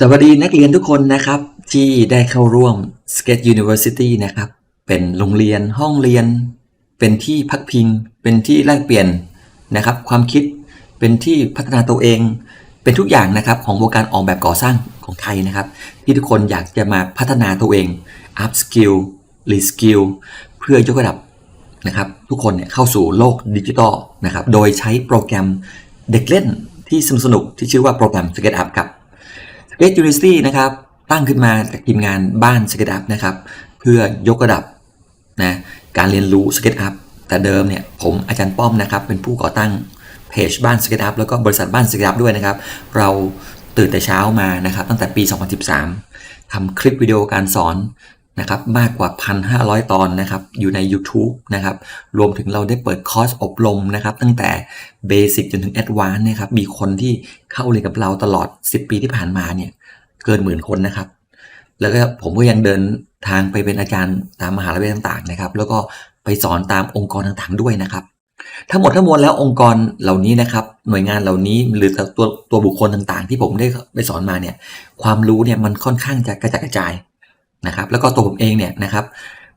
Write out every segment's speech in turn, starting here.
สวัสดีนักเรียนทุกคนนะครับ ที่ได้เข้าร่วม Sketch University นะครับ เป็นโรงเรียนห้องเรียน เป็นที่พักพิง เป็นที่แลกเปลี่ยนนะครับ ความคิดเป็นที่พัฒนาตัวเอง เป็นทุกอย่างนะครับของวงการออกแบบก่อสร้างของไทยนะครับ ที่ทุกคนอยากจะมาพัฒนาตัวเอง up skill re skill เพื่อยกระดับนะครับทุกคนเนี่ยเข้าสู่โลกดิจิทัลนะครับโดยใช้โปรแกรมเด็กเล่นที่สนุกที่ชื่อว่าโปรแกรม SketchUp ครับ r e d u l i c y นะครับตั้งขึ้นมาจากทีมงานบ้าน SketchUp นะครับเพื่อยกระดับนะการเรียนรู้ SketchUp แต่เดิมเนี่ยผมอาจารย์ป้อมนะครับเป็นผู้ก่อตั้งเพจบ้าน SketchUp แล้วก็บริษัทบ้าน SketchUp ด้วยนะครับเราตื่นแต่เช้ามานะครับตั้งแต่ปี 2013ทำคลิปวิดีโอการสอน นะครับมากกว่า 1,500 ตอนนะครับอยู่ใน YouTube นะครับรวมถึงเราได้เปิดคอร์สอบรมนะครับตั้งแต่เบสิกจนถึงแอดวานซ์นะครับมีคนที่เข้าเรียนกับเราตลอด 10 ปีที่ผ่านมาเนี่ยเกินหมื่นคนนะครับ แล้วก็ผมก็ยังเดินทางไปเป็นอาจารย์ตามมหาวิทยาลัยต่างๆนะครับ แล้วก็ไปสอนตามองค์กรต่างๆด้วยนะครับ ทั้งหมดทั้งมวลแล้วองค์กรเหล่านี้นะครับ หน่วยงานเหล่านี้หรือตัวตัวบุคคลต่างๆ ที่ผมได้ไปสอนมาเนี่ยความรู้เนี่ยมันค่อนข้างจะกระจัดกระจาย นะครับแล้วก็ตัวผมเองเนี่ยนะครับ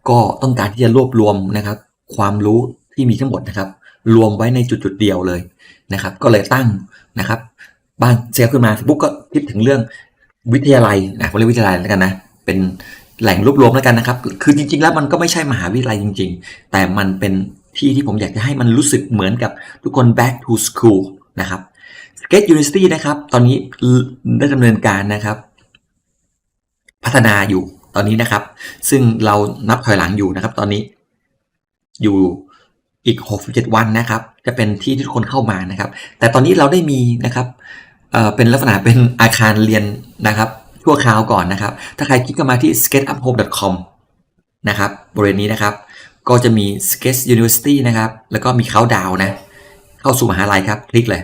ก็ต้องการที่จะรวบรวมนะครับ ความรู้ที่มีทั้งหมดนะครับ รวมไว้ในจุดๆเดียวเลยนะครับ ก็เลยตั้งนะครับบ้านเซลขึ้นมาปุ๊บก็คิดถึงเรื่องวิทยาลัยนะผมเรียกวิทยาลัยแล้วกันนะเป็นแหล่งรวบรวมแล้วกันนะครับ คือจริงๆแล้วมันก็ไม่ใช่มหาวิทยาลัยจริง ๆ แต่มันเป็นที่ที่ผมอยากจะให้มันรู้สึกเหมือนกับทุกคน back to school นะครับ Sketch University นะครับ ตอนนี้ได้ดำเนินการนะครับ พัฒนาอยู่ อนนี้นะครับ ซึ่งเรานับถอยหลังอยู่นะครับ ตอนนี้อยู่อีก 67 วันนะครับ จะเป็นที่ที่ทุกคนเข้ามานะครับ แต่ตอนนี้เราได้มีนะครับเเป็นลักษณะเป็นอาคารเรียนนะครับชั่วคราวก่อนนะครับ ถ้าใครคลิกเข้ามาที่ sketchuphome.com นะครับบริเวณนี้นะครับ ก็จะมี Sketch University นะครับ แล้วก็มีเขาดาวนะ เข้าสู่มหาลัยครับ คลิกเลย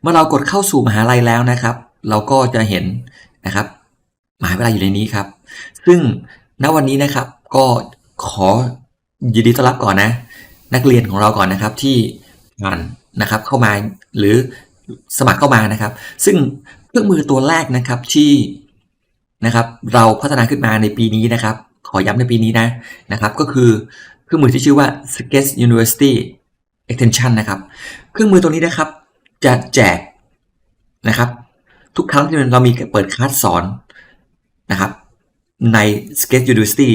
เมื่อเรากดเข้าสู่มหาลัยแล้วนะครับ เราก็จะเห็นนะครับมหาวิทยาลัยอยู่ในนี้ครับ ซึ่งณวันนี้นะครับก็ขอยินดีต้อนรับก่อนนะ นักเรียนของเราก่อนนะครับที่ผ่านนะครับเข้ามาหรือสมัครเข้ามานะครับ ซึ่งเครื่องมือตัวแรกนะครับที่นะครับ เราพัฒนาขึ้นมาในปีนี้นะครับ ขอย้ำในปีนี้นะนะครับ ก็คือเครื่องมือที่ชื่อว่า Sketch University Extension นะครับ เครื่องมือตัวนี้นะครับ จะแจกนะครับ ทุกครั้งที่เรามีเปิดคลาสสอนนะครับ ใน Sketch University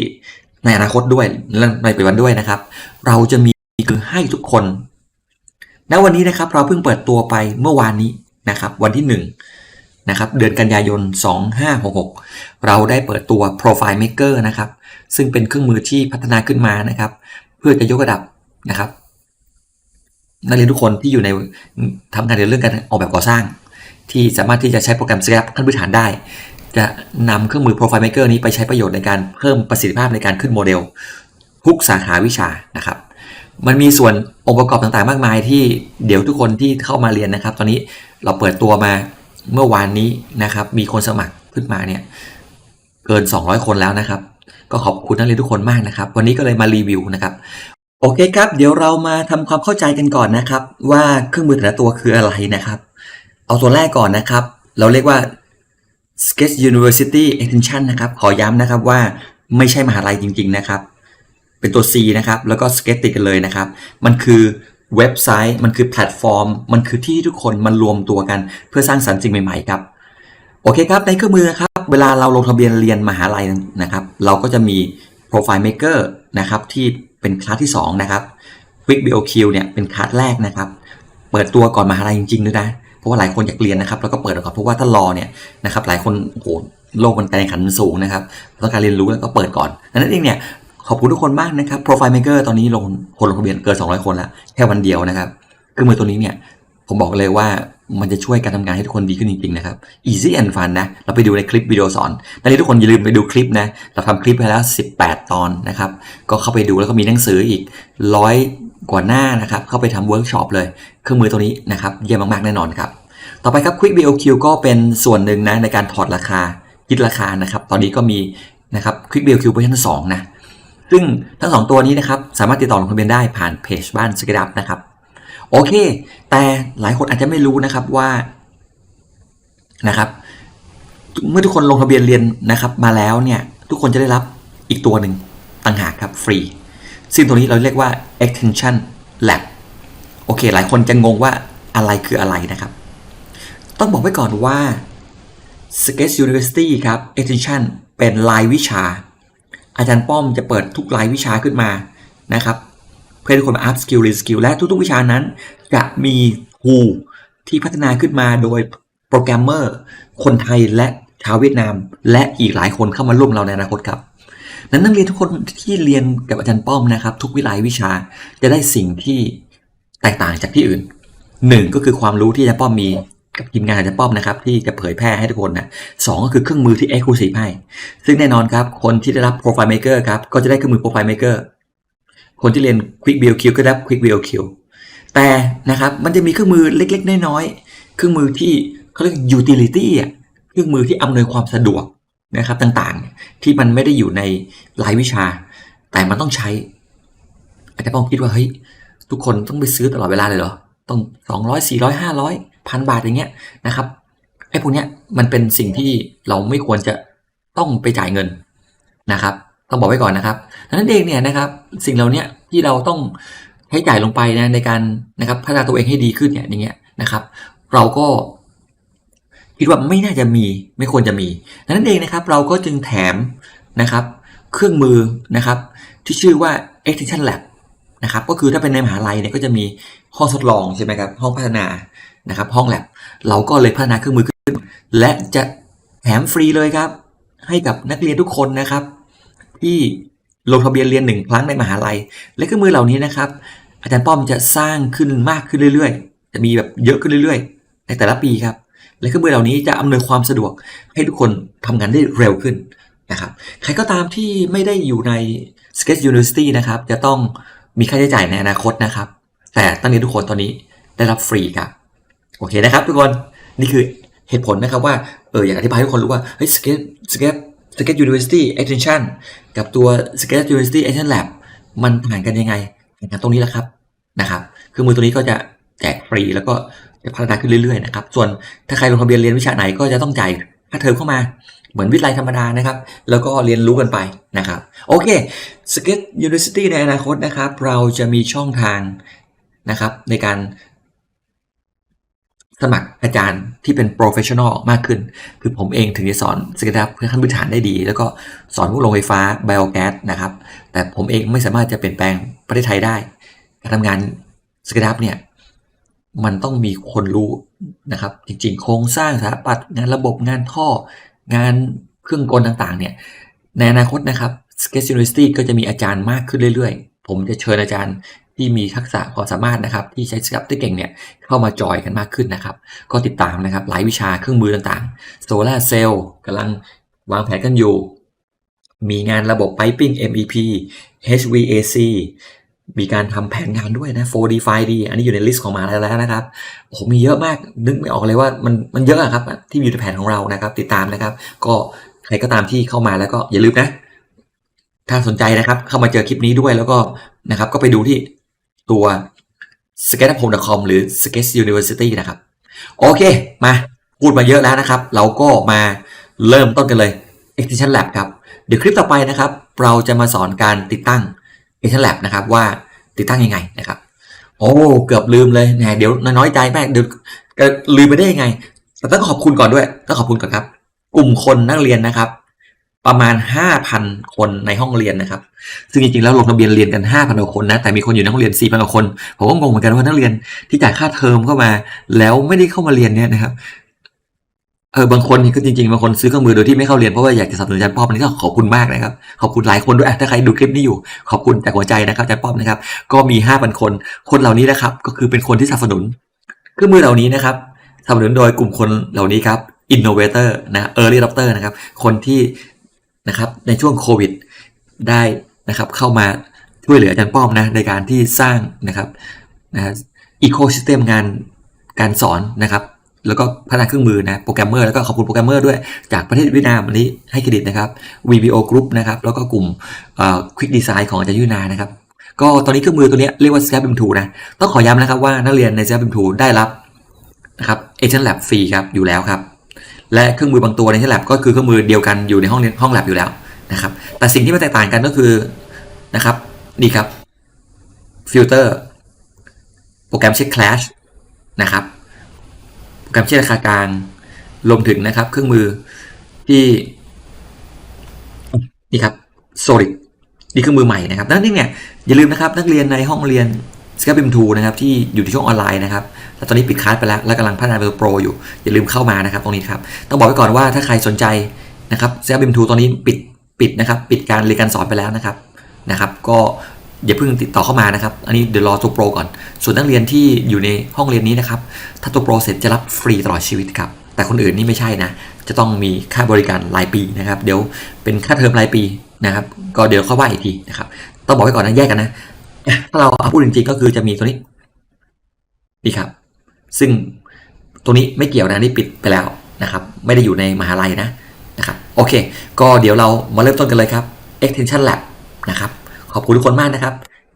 ในอนาคตด้วยและในปัจจุบันด้วยนะครับ เราจะมีคือให้ทุกคน ณ วันนี้นะครับเราเพิ่งเปิดตัวไปเมื่อวานนี้นะครับ วันที่1นะครับเดือนกันยายน 2566 เราได้เปิดตัว Profile Maker นะครับ ซึ่งเป็นเครื่องมือที่พัฒนาขึ้นมานะครับ เพื่อจะยกระดับนะครับ นักเรียนทุกคนที่อยู่ในทำงานในเรื่องการออกแบบก่อสร้าง ที่สามารถที่จะใช้โปรแกรม SketchUp ขั้นพื้นฐานได้ จะนำเครื่องมือ Profile Maker นี้ไปใช้ประโยชน์ในการเพิ่มประสิทธิภาพในการขึ้นโมเดล ทุกสาขาวิชานะครับ มันมีส่วนองค์ประกอบต่างๆ มากมายที่เดี๋ยวทุกคนที่เข้ามาเรียนนะครับ ตอนนี้เราเปิดตัวมาเมื่อวานนี้นะครับ มีคนสมัครขึ้นมาเนี่ยเกิน 200 คนแล้วนะครับ ก็ขอบคุณนักเรียนทุกคนมากนะครับ วันนี้ก็เลยมารีวิวนะครับโอเคครับ เดี๋ยวเรามาทำความเข้าใจกันก่อนนะครับ ว่าเครื่องมือแต่ละตัวคืออะไรนะครับ เอาตัวแรกก่อนนะครับ เราเรียกว่า Sketch University Extension นะครับ ขอย้ำนะครับว่าไม่ใช่มหาลัยจริง ๆ นะครับ เป็นตัว C นะครับ แล้วก็ Sketch ติดกันเลยนะครับ มันคือเว็บไซต์ มันคือแพลตฟอร์ม มันคือที่ทุกคนมันรวมตัวกัน เพื่อสร้างสรรค์สิ่งใหม่ ๆ ครับ โอเคครับ ในเครื่องมือนะครับ เวลาเราลงทะเบียนเรียนมหาลัยนะครับ เราก็จะมี Profile Maker นะครับ ที่เป็นคลาสที่ 2 นะครับ Quick BOQ เนี่ย เป็นคลาสแรกนะครับ เปิดตัวก่อนมหาลัยจริงๆด้วยนะ เพราะว่าหลายคนอยากเรียนนะครับแล้วก็เปิดก่อนเพราะว่าถ้ารอเนี่ยนะครับหลายคนโอ้โหโลกมันการแข่งขันมันสูงนะครับต้องการเรียนรู้แล้วก็เปิดก่อนดังนั้นเองเนี่ยขอบคุณทุกคนมากนะครับ Profile Maker ตอนนี้ลงคนลงทะเบียนเกิน 200 คนแล้วแค่วันเดียวนะครับเครื่องมือตัวนี้เนี่ยผมบอกเลยว่ามันจะช่วยการทำงานให้ทุกคนดีขึ้นจริงๆนะครับ easy and fun นะ เราไปดูในคลิปวิดีโอสอนตอนนี้ทุกคนอย่าลืมไปดูคลิปนะ เราทำคลิปไปแล้ว 18 ตอนนะครับ ก็เข้าไปดูแล้วก็มีหนังสืออีกร้อย กว่าหน้านะครับ เข้าไปทำเวิร์กช็อปเลย เครื่องมือตัวนี้นะครับ เยี่ยมมากๆแน่นอนครับ ต่อไปครับ Quick BOQ ก็เป็นส่วนหนึ่งนะในการถอดราคาคิดราคานะครับ ตอนนี้ก็มีนะครับ Quick BOQ เวอร์ชัน2นะ ซึ่งทั้งสองตัวนี้นะครับ สามารถติดต่อลงทะเบียนได้ผ่านเพจบ้านสกิดับนะครับ โอเค แต่หลายคนอาจจะไม่รู้นะครับว่านะครับ เมื่อทุกคนลงทะเบียนเรียนนะครับ มาแล้วเนี่ย ทุกคนจะได้รับอีกตัวหนึ่งต่างหากครับฟรี ซึ่งตัวนี้เราเรียกว่า extension lab โอเค หลายคนจะงงว่าอะไรคืออะไรนะครับ ต้องบอกไว้ก่อนว่า Sketch University ครับ extension เป็นรายวิชา อาจารย์ป้อมจะเปิดทุกรายวิชาขึ้นมานะครับ เพื่อให้ทุกคนมา up skill re skill และทุกๆวิชานั้น จะมี tool ที่พัฒนาขึ้นมาโดยโปรแกรมเมอร์ คนไทยและชาวเวียดนาม และอีกหลายคนเข้ามาร่วมเราในอนาคตครับ นั้นนักเรียนทุกคนที่เรียนกับอาจารย์ป้อมนะครับ ทุกวิไลวิชาจะได้สิ่งที่แตกต่างจากที่อื่นหนึ่งก็คือความรู้ที่อาจารย์ป้อมมีกับทีมงานอาจารย์ป้อมนะครับที่จะเผยแพร่ให้ทุกคนนะสองก็คือเครื่องมือที่ exclusive ให้ซึ่งแน่นอนครับคนที่ได้รับ profile maker ครับก็จะได้เครื่องมือ profile maker คนที่เรียน quick BOQ ก็ได้รับ quick BOQ แต่นะครับมันจะมีเครื่องมือเล็ก ๆ น้อยๆเครื่องมือที่เขาเรียก utility อะเครื่องมือที่อำนวยความสะดวก นะครับต่างๆ ที่มันไม่ได้อยู่ในรายวิชา แต่มันต้องใช้ อาจจะป้องคิดว่าเฮ้ยทุกคนต้องไปซื้อตลอดเวลาเลยเหรอต้องสองร้อยสี่ร้อยห้าร้อยพันบาทอย่างเงี้ยนะครับไอ้พวกเนี้ยมันเป็นสิ่งที่เราไม่ควรจะต้องไปจ่ายเงินนะครับต้องบอกไว้ก่อนนะครับดังนั้นเองเนี่ยนะครับสิ่งเหล่าเนี้ยที่เราต้องใช้จ่ายลงไปนะในการนะครับพัฒนาตัวเองให้ดีขึ้นเนี่ยอย่างเงี้ยนะครับ เราก็ คิดว่าไม่น่าจะมีไม่ควรจะมีดังนั้นเองนะครับเราก็จึงแถมนะครับเครื่องมือนะครับที่ชื่อว่า extension lab นะครับก็คือถ้าเป็นในมหาลัยเนี่ยก็จะมีห้องทดลองใช่ไหมครับห้องพัฒนานะครับห้อง lab เราก็เลยพัฒนาเครื่องมือขึ้น และจะแถมฟรีเลยครับ ให้กับนักเรียนทุกคนนะครับ ที่ลงทะเบียนเรียนหนึ่งครั้งในมหาลัย และเครื่องมือเหล่านี้นะครับ อาจารย์ป้อมจะสร้างขึ้นมากขึ้นเรื่อยๆ จะมีแบบเยอะขึ้นเรื่อยๆ ในแต่ละปีครับ และเครื่องมือเหล่านี้จะอำนวยความสะดวกให้ทุกคนทำงานได้เร็วขึ้นนะครับ ใครก็ตามที่ไม่ได้อยู่ใน Sketch University นะครับ จะต้องมีค่าใช้จ่ายในอนาคตนะครับ แต่ตั้งนี้ทุกคนตอนนี้ได้รับฟรีครับ โอเคนะครับทุกคน นี่คือเหตุผลนะครับว่า เอออยากอธิบายให้ทุกคนรู้ว่า เฮ้ย Sketch Sketch Sketch University Extension กับตัว Sketch University Extension Lab มันต่างกันยังไงต่างกันตรงนี้แหละครับนะครับ คือมือตัวนี้ก็จะแจกฟรีแล้วก็ จะพัฒนาขึ้นเรื่อยๆนะครับ ส่วนถ้าใครลงทะเบียนเรียนวิชาไหนก็จะต้องจ่ายค่าเทอมเข้ามา เหมือนวิทยาลัยธรรมดานะครับ แล้วก็เรียนรู้กันไปนะครับ โอเค Sketch University ในอนาคตนะครับ เราจะมีช่องทางนะครับ ในการสมัครอาจารย์ที่เป็น professional มากขึ้น คือผมเองถึงจะสอนสเกตอัพเพื่อขั้นพื้นฐานได้ดี แล้วก็สอนพวกโรงไฟฟ้า biogas นะครับ แต่ผมเองไม่สามารถจะเปลี่ยนแปลงประเทศไทยได้ การทำงานสเกตอัพเนี่ย มันต้องมีคนรู้นะครับ จริงๆ โครงสร้างสถาปัตย์งานระบบงานท่องานเครื่องกลต่างๆ เนี่ยในอนาคตนะครับ Sketch University ก็จะมีอาจารย์มากขึ้นเรื่อยๆ ผมจะเชิญอาจารย์ที่มีทักษะความสามารถนะครับ ที่ใช้สครับได้เก่งเนี่ยเข้ามาจอยกันมากขึ้นนะครับ ก็ติดตามนะครับหลายวิชาเครื่องมือต่างๆโซลาเซลล์กำลังวางแผนกันอยู่ มีงานระบบ Piping MEP HVAC มีการทำแผนงานด้วยนะ 4D 5D อันนี้อยู่ในลิสต์ของมหาลัยแล้วนะครับโอ้โหมีเยอะมากนึกไม่ออกเลยว่ามันมันเยอะอะครับที่อยู่ในแผนของเรานะครับ ติดตามนะครับ ก็ใครก็ตามที่เข้ามาแล้วก็อย่าลืมนะ ถ้าสนใจนะครับ เข้ามาเจอคลิปนี้ด้วยแล้วก็นะครับ ก็ไปดูที่ตัว s k e t u p h o m e c o m หรือ Sketch University นะครับ โอเค มาพูดมาเยอะแล้วนะครับ เราก็มาเริ่มต้นกันเลย Extension Lab ครับ เดี๋ยวคลิปต่อไปนะครับ เราจะมาสอนการติดตั้ง Extension Lab นะครับว่าติดตั้งยังไงนะครับ โอ้เกือบลืมเลยแหมเดี๋ยวน้อยใจแม่เดี๋ยวลืมไปได้ยังไง แต่ต้องขอบคุณก่อนด้วยต้องขอบคุณก่อนครับ กลุ่มคนนักเรียนนะครับ ประมาณ 5,000 คนในห้องเรียนนะครับ ซึ่งจริงๆแล้วลงทะเบียนเรียนกัน 5,000กว่าคนนะแต่มีคนอยู่ในห้องเรียน 4,000กว่าคนผมก็งงเหมือนกันว่านักเรียนที่จ่ายค่าเทอมเข้ามา แล้วไม่ได้เข้ามาเรียนเนี่ยนะครับ เออบางคนก็จริงๆบางคนซื้อเครื่องมือโดยที่ไม่เข้าเรียนเพราะว่าอยากจะสนับสนุนอาจารย์ป้อมนนี้ก็ขอบคุณมากนะครับขอบคุณหลายคนด้วยถ้าใครดูคลิปนี้อยู่ ขอบคุณจากหัวใจนะครับอาจารย์ป้อมนะครับ ก็มี5,000คน คนเหล่านี้นะครับ ก็คือเป็นคนที่สนับสนุนเครื่องมือเหล่านี้นะครับสนับสนุนโดยกลุ่มคนเหล่านี้ครับ innovator นะ early adopter นะครับ คนที่นะครับในช่วงโควิดได้นะครับ เข้ามาช่วยเหลืออาจารย์ป้อมนะในการที่สร้างนะครับนะอีโคซิสเต็มงานการสอนนะครับ แล้วก็พัฒนาเครื่องมือนะโปรแกรมเมอร์แล้วก็ขอบคุณโปรแกรมเมอร์ด้วยจากประเทศเวียดนามอันนี้ให้เครดิตนะครับ VBO Group นะครับแล้วก็กลุ่มเอ่อ Quick Design ของอาจารย์ยุนานะครับก็ตอนนี้เครื่องมือตัวนี้เรียกว่า s c a p m 2นะต้องขอย้ำนะครับว่านักเรียนใน s c a p m 2ได้รับนะครับ Agent Lab ฟรีครับอยู่แล้วครับและเครื่องมือบางตัวในที่ lab ก็คือเครื่องมือเดียวกันอยู่ในห้องเรียนห้อง lab อยู่แล้วนะครับแต่สิ่งที่มันแตกต่างกันก็คือนะครับนี่ครับฟิลเตอร์โปรแกรมเช็ค clash นะครับ โปรแกรมเช็คราคากลางรวมถึงนะครับ เครื่องมือที่นี่ครับ Solid นี่เครื่องมือใหม่นะครับดังนั้นเนี่ยอย่าลืมนะครับนักเรียนในห้องเรียน s c a p i m 2นะครับที่อยู่ในช่วงออนไลน์นะครับแล้วตอนนี้ปิดคลาสไปแล้วและกำลังพัฒนาเป็นโปรอยู่ อย่าลืมเข้ามานะครับตรงนี้ครับต้องบอกไว้ก่อนว่าถ้าใครสนใจนะครับ s c a p i m 2ตอนนี้ปิดปิดนะครับ ปิดการเรียนการสอนไปแล้วนะครับนะครับ ก็ อย่าเพิ่งติดต่อเข้ามานะครับ อันนี้เดี๋ยวรอตัวโปรก่อน ส่วนนักเรียนที่อยู่ในห้องเรียนนี้นะครับ ถ้าตัวโปรเสร็จจะรับฟรีตลอดชีวิตครับ แต่คนอื่นนี่ไม่ใช่นะ จะต้องมีค่าบริการรายปีนะครับ เดี๋ยวเป็นค่าเทอมรายปีนะครับ ก็เดี๋ยวเข้าว่าอีกทีนะครับ ต้องบอกไว้ก่อนนะแยกกันนะ ถ้าเราเอาพูดจริงๆก็คือจะมีตัวนี้ นี่ครับ ซึ่งตัวนี้ไม่เกี่ยวนะนี่ปิดไปแล้วนะครับ ไม่ได้อยู่ในมหาลัยนะนะครับ โอเค ก็เดี๋ยวเรามาเริ่มต้นกันเลยครับ extension lab นะครับ ขอบคุณทุกคนมากนะครับ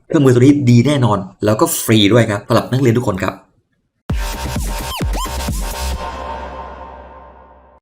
เครื่องมือตัวนี้ดีแน่นอน แล้วก็ฟรีด้วยครับสำหรับนักเรียนทุกคนครับ